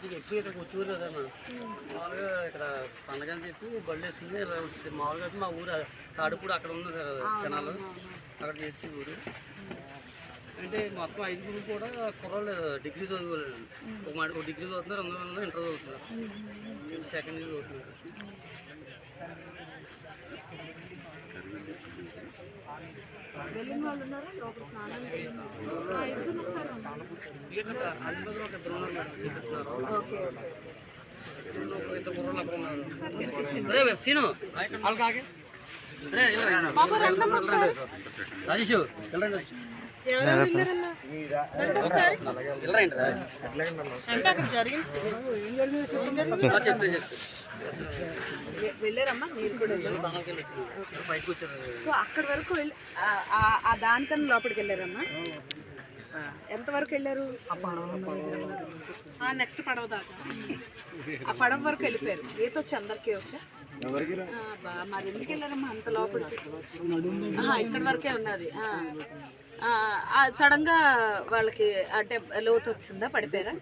కొద్దిగా ఎక్కువ ఇక్కడ వచ్చేవారు కదన్నా మామూలుగా ఇక్కడ పండగ అని చెప్పి బళ్ళు వేసుకుని ఇలా. మామూలుగా అయితే మా ఊరు తాడుపూడి అక్కడ ఉంది కదా జనాలు. అక్కడ చేస్తే ఊరు. అంటే మొత్తం ఐదుగురు కూడా కుర్రాళ్ళు డిగ్రీ చదువుకోలేదు. ఒక మాట ఒక డిగ్రీ చదువుతున్నారు అందువల్ల ఇంటర్ చదువుతున్నారు. సెకండ్ ఇయర్ చదువుతున్నారు వెళ్ళిన వాళ్ళు ఉన్నారా? లోపల స్నానానికి సీను వాళ్ళు రాజేష్ వెళ్ళండి అంటే అక్కడ జరిగింది వెళ్ళారమ్మా మీరు కూడా వెళ్ళారు సో అక్కడ వరకు వెళ్ళి ఆ- దానికన్నా లోపలికి వెళ్ళారమ్మా? ఎంతవరకు వెళ్ళారు? నెక్స్ట్ పడవ దాకా. ఆ పడవ వరకు వెళ్ళిపోయారు. ఈత వచ్చి? అందరికీ వచ్చా మరి ఎందుకు వెళ్ళారమ్మా అంత లోపలికి ఆహా, ఇక్కడ వరకే ఉన్నది. ఆ. ఆ, ఆ, సడన్గా వాళ్ళకి అంటే లోతు వచ్చిందా? పడిపోయారా.